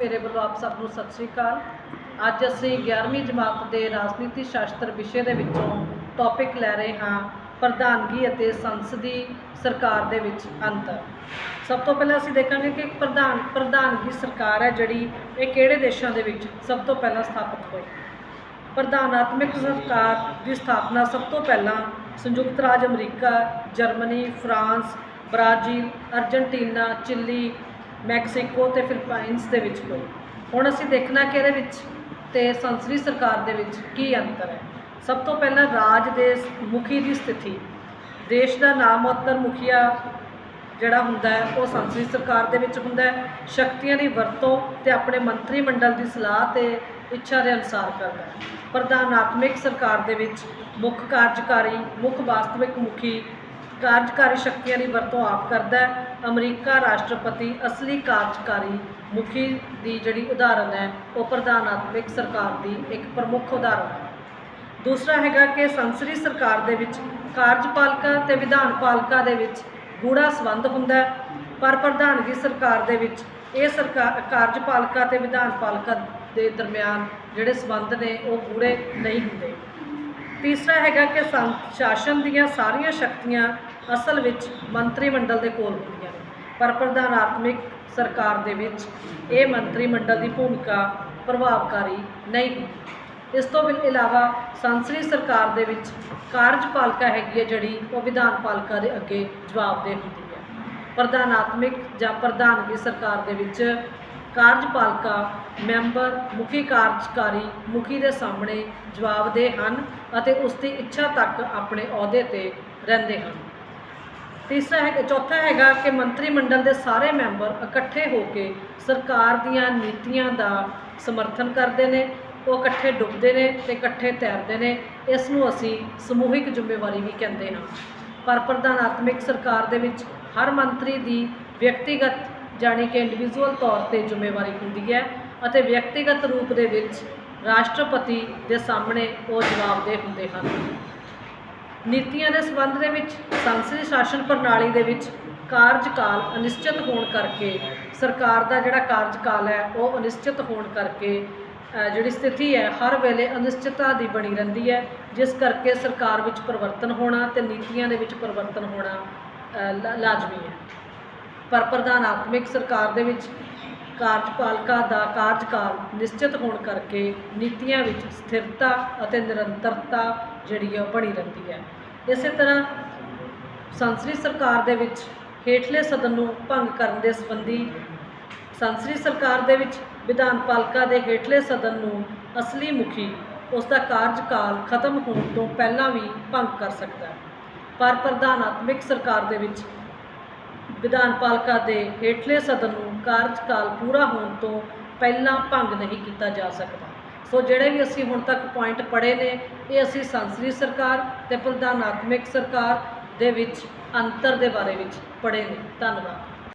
ਮੇਰੇ ਵੱਲੋਂ ਆਪ ਸਭ ਨੂੰ ਸਤਿ ਸ੍ਰੀ ਅਕਾਲ। ਅੱਜ ਅਸੀਂ 11ਵੀਂ ਜਮਾਤ ਦੇ ਰਾਜਨੀਤੀ ਸ਼ਾਸਤਰ ਵਿਸ਼ੇ ਦੇ ਵਿੱਚੋਂ ਟੌਪਿਕ ਲੈ ਰਹੇ ਹਾਂ ਪ੍ਰਧਾਨਗੀ ਅਤੇ ਸੰਸਦੀ ਸਰਕਾਰ ਦੇ ਵਿੱਚ ਅੰਤਰ ਸਭ ਤੋਂ ਪਹਿਲਾਂ ਅਸੀਂ ਦੇਖਾਂਗੇ ਕਿ ਪ੍ਰਧਾਨ, ਪ੍ਰਧਾਨਗੀ ਸਰਕਾਰ ਹੈ ਜਿਹੜੀ ਇਹ ਕਿਹੜੇ ਦੇਸ਼ਾਂ ਦੇ ਵਿੱਚ ਸਭ ਤੋਂ ਪਹਿਲਾਂ ਸਥਾਪਿਤ ਹੋਈ? ਪ੍ਰਧਾਨਾਤਮਕ ਸਰਕਾਰ ਦੀ ਸਥਾਪਨਾ ਸਭ ਤੋਂ ਪਹਿਲਾਂ ਸੰਯੁਕਤ ਰਾਜ America, Germany, France, Brazil, Argentina, Chile Mexico ਤੇ ਫਿਲੀਪਾਈਨਸ ਦੇ ਵਿੱਚ ਹੋਈ ਹੁਣ ਅਸੀਂ ਦੇਖਣਾ ਕਿ ਇਹਦੇ ਵਿੱਚ ਤੇ ਸੰਸਦੀ ਸਰਕਾਰ ਦੇ ਵਿੱਚ ਕੀ ਅੰਤਰ ਹੈ। ਸਭ ਤੋਂ ਪਹਿਲਾਂ ਰਾਜ ਦੇ ਮੁਖੀ ਦੀ ਸਥਿਤੀ। ਦੇਸ਼ ਦਾ ਨਾਮ ਮੁਖੀਆ ਜਿਹੜਾ ਹੁੰਦਾ ਹੈ, ਉਹ ਸੰਸਦੀ ਸਰਕਾਰ ਦੇ ਵਿੱਚ ਹੁੰਦਾ ਹੈ। ਸ਼ਕਤੀਆਂ ਦੀ ਵਰਤੋਂ ਤੇ ਆਪਣੇ ਮੰਤਰੀ ਮੰਡਲ ਦੀ ਸਲਾਹ ਤੇ ਇੱਛਾ ਦੇ ਅਨੁਸਾਰ ਕਰਦਾ ਹੈ। ਪ੍ਰਧਾਨਾਤਮਕ ਸਰਕਾਰ ਦੇ ਵਿੱਚ ਮੁੱਖ ਕਾਰਜਕਾਰੀ, ਮੁੱਖ ਵਾਸਤਵਿਕ ਮੁਖੀ ਕਾਰਜਕਾਰੀ ਸ਼ਕਤੀਆਂ ਦੀ ਵਰਤੋਂ ਆਪ ਕਰਦਾ ਹੈ। ਅਮਰੀਕਾ ਰਾਸ਼ਟਰਪਤੀ ਅਸਲੀ ਕਾਰਜਕਾਰੀ ਮੁਖੀ ਦੀ ਜਿਹੜੀ ਉਦਾਹਰਨ ਹੈ, ਉਹ ਪ੍ਰਧਾਨਾਤਮਕ ਸਰਕਾਰ ਦੀ ਇੱਕ ਪ੍ਰਮੁੱਖ ਉਦਾਹਰਨ ਹੈ। ਦੂਸਰਾ ਹੈਗਾ ਕਿ ਸੰਸਦੀ ਸਰਕਾਰ ਦੇ ਵਿੱਚ ਕਾਰਜਪਾਲਿਕਾ ਤੇ ਵਿਧਾਨਪਾਲਿਕਾ ਦੇ ਵਿੱਚ ਗੂੜਾ ਸੰਬੰਧ ਹੁੰਦਾ ਹੈ, ਪਰ ਪ੍ਰਧਾਨਗੀ ਸਰਕਾਰ ਦੇ ਵਿੱਚ ਇਹ ਸਰਕਾਰ ਕਾਰਜਪਾਲਿਕਾ ਤੇ ਵਿਧਾਨਪਾਲਿਕਾ ਦੇ ਦਰਮਿਆਨ ਜਿਹੜੇ ਸੰਬੰਧ ਨੇ, ਉਹ ਗੂੜੇ ਨਹੀਂ ਹੁੰਦੇ। ਤੀਸਰਾ ਹੈਗਾ ਕਿ ਸੰ- ਸ਼ਾਸਨ ਦੀਆਂ ਸਾਰੀਆਂ ਸ਼ਕਤੀਆਂ ਅਸਲ ਵਿੱਚ ਮੰਤਰੀ ਮੰਡਲ ਦੇ ਕੋਲ ਹੁੰਦੀਆਂ ਨੇ। ਪਰ ਪ੍ਰਧਾਨਾਤਮਕ ਸਰਕਾਰ ਦੇ ਵਿੱਚ ਇਹ ਮੰਤਰੀ ਮੰਡਲ ਦੀ ਭੂਮਿਕਾ ਪ੍ਰਭਾਵਕਾਰੀ ਨਹੀਂ ਹੁੰਦੀ। ਇਸ ਤੋਂ ਬਿਲ ਇਲਾਵਾ ਸੰਸਦੀ ਸਰਕਾਰ ਦੇ ਵਿੱਚ ਕਾਰਜਪਾਲਿਕਾ ਹੈਗੀ ਹੈ ਜਿਹੜੀ ਉਹ ਵਿਧਾਨ ਪਾਲਿਕਾ ਦੇ ਅੱਗੇ ਜਵਾਬਦੇਹ ਹੁੰਦੀ ਹੈ। ਪ੍ਰਧਾਨਾਤਮਕ ਜਾਂ ਪ੍ਰਧਾਨਗੀ ਸਰਕਾਰ ਦੇ ਵਿੱਚ ਕਾਰਜਪਾਲਿਕਾ ਮੈਂਬਰ, ਮੁਖੀ ਕਾਰਜਕਾਰੀ, ਮੁਖੀ ਦੇ ਸਾਹਮਣੇ ਜਵਾਬਦੇਹ ਹਨ ਅਤੇ ਉਸ ਦੀ ਇੱਛਾ ਤੱਕ ਆਪਣੇ ਅਹੁਦੇ ਤੇ ਰਹਿੰਦੇ ਹਨ। ਤੀਸਰਾ ਹੈ ਚੌਥਾ ਹੈਗਾ ਕਿ ਮੰਤਰੀ ਮੰਡਲ ਦੇ ਸਾਰੇ ਮੈਂਬਰ ਇਕੱਠੇ ਹੋ ਕੇ ਸਰਕਾਰ ਦੀਆਂ ਨੀਤੀਆਂ ਦਾ ਸਮਰਥਨ ਕਰਦੇ ਨੇ, ਉਹ ਇਕੱਠੇ ਡੁੱਬਦੇ ਨੇ ਤੇ ਇਕੱਠੇ ਤੈਰਦੇ ਨੇ, ਇਸ ਨੂੰ ਅਸੀਂ ਸਮੂਹਿਕ ਜ਼ਿੰਮੇਵਾਰੀ ਵੀ ਕਹਿੰਦੇ ਹਾਂ। ਪਰ ਪ੍ਰਧਾਨਾਤਮਕ ਸਰਕਾਰ ਦੇ ਵਿੱਚ ਹਰ ਮੰਤਰੀ ਦੀ ਵਿਅਕਤੀਗਤ ਜਾਣੀ ਕਿ ਇੰਡੀਵਿਜੂਅਲ ਤੌਰ ਤੇ ਜ਼ਿੰਮੇਵਾਰੀ ਹੁੰਦੀ ਹੈ ਅਤੇ ਵਿਅਕਤੀਗਤ ਰੂਪ ਦੇ ਵਿੱਚ ਰਾਸ਼ਟਰਪਤੀ ਦੇ ਸਾਹਮਣੇ ਉਹ ਜਵਾਬਦੇਹ ਹੁੰਦੇ ਹਨ। ਨੀਤੀਆਂ ਦੇ ਸੰਬੰਧ ਦੇ ਵਿੱਚ ਸੰਸਦੀ ਸ਼ਾਸਨ ਪ੍ਰਣਾਲੀ ਦੇ ਵਿੱਚ ਕਾਰਜਕਾਲ ਅਨਿਸ਼ਚਿਤ ਹੋਣ ਕਰਕੇ ਸਰਕਾਰ ਦਾ ਜਿਹੜਾ ਕਾਰਜਕਾਲ ਹੈ ਉਹ ਅਨਿਸ਼ਚਿਤ ਹੋਣ ਕਰਕੇ ਜਿਹੜੀ ਸਥਿਤੀ ਹੈ ਹਰ ਵੇਲੇ ਅਨਿਸ਼ਚਿਤਤਾ ਦੀ ਬਣੀ ਰਹਿੰਦੀ ਹੈ ਜਿਸ ਕਰਕੇ ਸਰਕਾਰ ਵਿੱਚ ਪਰਿਵਰਤਨ ਹੋਣਾ ਤੇ ਨੀਤੀਆਂ ਦੇ ਵਿੱਚ ਪਰਿਵਰਤਨ ਹੋਣਾ ਅ, ਲਾਜ਼ਮੀ ਹੈ। ਪਰ ਪ੍ਰਧਾਨਾਤਮਕ ਸਰਕਾਰ ਦੇ ਵਿੱਚ ਕਾਰਜਪਾਲਿਕਾ ਦਾ ਕਾਰਜਕਾਲ ਨਿਸ਼ਚਿਤ ਹੋਣ ਕਰਕੇ ਨੀਤੀਆਂ ਵਿੱਚ ਸਥਿਰਤਾ ਅਤੇ ਨਿਰੰਤਰਤਾ ਜਿਹੜੀ ਹੈ ਉਹ ਬਣੀ ਰਹਿੰਦੀ ਹੈ। ਇਸੇ ਤਰ੍ਹਾਂ ਸੰਸਦੀ ਸਰਕਾਰ ਦੇ ਵਿੱਚ ਹੇਠਲੇ ਸਦਨ ਨੂੰ ਭੰਗ ਕਰਨ ਦੇ ਸੰਬੰਧੀ ਸੰਸਦੀ ਸਰਕਾਰ ਦੇ ਵਿੱਚ ਵਿਧਾਨ ਪਾਲਿਕਾ ਦੇ ਹੇਠਲੇ ਸਦਨ ਨੂੰ ਅਸਲੀ ਮੁਖੀ ਉਸ ਦਾ ਕਾਰਜਕਾਲ ਖਤਮ ਹੋਣ ਤੋਂ ਪਹਿਲਾਂ ਵੀ ਭੰਗ ਕਰ ਸਕਦਾ ਹੈ। ਪਰ ਪ੍ਰਧਾਨਾਤਮਕ ਸਰਕਾਰ ਦੇ ਵਿੱਚ ਵਿਧਾਨ ਪਾਲਿਕਾ ਦੇ ਹੇਠਲੇ ਸਦਨ ਨੂੰ ਕਾਰਜਕਾਲ ਪੂਰਾ ਹੋਣ ਤੋਂ ਪਹਿਲਾਂ ਭੰਗ ਨਹੀਂ ਕੀਤਾ ਜਾ ਸਕਦਾ। ਸੋ ਜਿਹੜੇ ਵੀ ਅਸੀਂ ਹੁਣ ਤੱਕ ਪੁਆਇੰਟ ਪੜ੍ਹੇ ਨੇ, ਇਹ ਅਸੀਂ ਸੰਸਦੀ ਸਰਕਾਰ ਤੇ ਪ੍ਰਧਾਨਾਤਮਕ ਸਰਕਾਰ ਦੇ ਵਿੱਚ, ਅੰਤਰ ਦੇ ਬਾਰੇ ਵਿੱਚ ਪੜ੍ਹੇ ਨੇ। ਧੰਨਵਾਦ।